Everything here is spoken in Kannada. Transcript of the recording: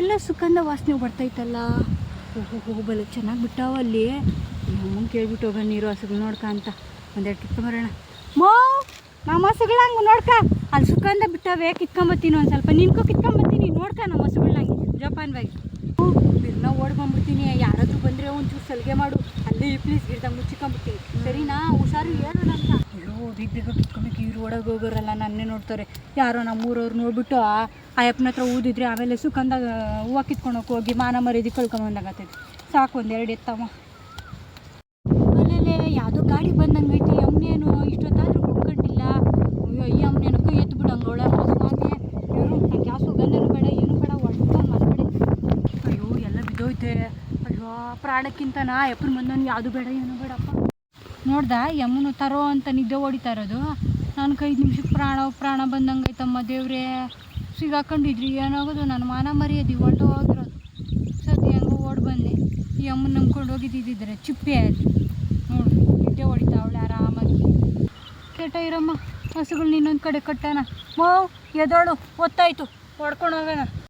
ಎಲ್ಲ ಸುಗಂಧ ವಾಸನೆ ಬರ್ತೈತಲ್ಲ? ಓಹೋ ಹೋಗೋ ಬಲ್ಲ ಚೆನ್ನಾಗಿ ಬಿಟ್ಟಾವ ಅಲ್ಲಿ. ನಮ್ಮಂಗೆ ಕೇಳ್ಬಿಟ್ಟು ಹೋಗೋಣ ನೀರು ಹಸುಗಳು ನೋಡ್ಕ ಅಂತ. ಒಂದೆರಡು ಕಿತ್ಕೊಂಬರೋಣ ಮೋ, ನಮ್ಮ ಹಸುಗಳ ಹಂಗೆ ನೋಡ್ಕ. ಅಲ್ಲಿ ಸುಗಂಧ ಬಿಟ್ಟಾವೆ, ಕಿತ್ಕೊಂಬತ್ತೀನಿ ಒಂದು ಸ್ವಲ್ಪ. ನಿನ್ಕೋ ಕಿತ್ಕೊಂಬತ್ತೀನಿ. ನೋಡ್ಕ ನಮ್ಮ ಹಸುಗಳಂಗೆ ಜೋಪಾನವಾಗಿ. ಬಿರ್ನ ಓಡ್ಕೊಂಬಿಡ್ತೀನಿ. ಯಾರಾದರೂ ಬಂದರೆ ಒಂಚೂರು ಸಲಿಗೆ ಮಾಡು. ಅಲ್ಲಿ ಪ್ಲೀಸ್ ಗಿಡದಾಗ ಮುಚ್ಚಿಕೊಂಬಿಡ್ತೀನಿ. ಸರಿನಾ? ಹುಷಾರು ಹೇಳೋಣ ಅಂತ ಅಯ್ಯೋ ಬೇಗ ಬೇಗ ಕಿತ್ಕೊಂಬೇಕು ರೋಡಾಗ ಹೋಗೋರಲ್ಲ, ನನ್ನೇ ನೋಡ್ತಾರೆ. ಯಾರೋ ನಮ್ಮೂರವ್ರು ನೋಡ್ಬಿಟ್ಟು ಆ ಅಪ್ಪನ ಹತ್ರ ಊದಿದ್ರೆ ಆಮೇಲೆ ಸುಖಂದಾಗ ಹೂವು ಕಿತ್ಕೊಂಡು ಹೋಗಿ ಮಾನ ಮರ್ಯಾದೆ ಕಳ್ಕೊಂಬಂದಾಗತ್ತೈತಿ ಸಾಕು ಒಂದೆರಡು ಎತ್ತಮ್ಮ ಆಮೇಲೆ ಯಾವುದೋ ಗಾಡಿ ಬಂದಂಗೈತಿ ಯಮ್ನೇನು, ಇಷ್ಟೊತ್ತಾದರೂ ಕುಡ್ಕೊಂಡಿಲ್ಲ ಅಯ್ಯೋ, ಈ ಯಮ್ನೇನು ಕೈ ಎತ್ತು ಬಿಡಂಗೆ ಒಳ ಸ್ವಾಮಿ ಇವರು ಗ್ಯಾಸು ಗಲ್ಲರು ಬೇಡ, ಏನು ಬೇಡ ಹೊಡ್ಕೊಂಡು ಮಲ್ಬೇಡಿ ಅಯ್ಯೋ, ಎಲ್ಲ ಬಿದ್ದೋಯ್ತೆ. ಅಯ್ಯೋ ಪ್ರಾಣಕ್ಕಿಂತ ನಾ ಎಪ್ಪನ ಬಂದನು ಯಾವುದು ಬೇಡ, ಏನು ಬೇಡಪ್ಪ. ನೋಡ್ದ ಯಮ್ಮನು ತರೋ ಅಂತ ನಿದ್ದೆ ಹೊಡಿತಾ ಇರೋದು. ನನ್ನ ಕೈ ನಿಮಿಷಕ್ಕೆ ಪ್ರಾಣ ಪ್ರಾಣ ಬಂದಂಗೈತಮ್ಮ ದೇವ್ರೇ. ಸಿಗಾಕೊಂಡಿದ್ರಿ ಏನಾಗೋದು? ನನ್ನ ಮಾನ ಮರ್ಯಾದಿ ಹೊರ್ಟು ಹೋಗಿರೋದು ಸದ್ಯ ಹೆಂಗೋ ಓಡ್ ಬಂದೆ. ಈ ಅಮ್ಮನ ನಂಬ್ಕೊಂಡು ಹೋಗಿದ್ದಿದ್ರೆ ಚಿಪ್ಪೆ ಅಲ್ಲಿ ನೋಡು, ನಿದ್ದೆ ಹೊಡಿತಾ ಅವಳೆ ಆರಾಮಾಗಿ. ಕೆಟ್ಟ ಇರಮ್ಮ, ಹಸುಗಳು ಇನ್ನೊಂದು ಕಡೆ ಕಟ್ಟಾನ? ಮೋ ಎದೋಳು ಒತ್ತಾಯ್ತು ಹೊಡ್ಕೊಂಡು ಹೋಗೋಣ.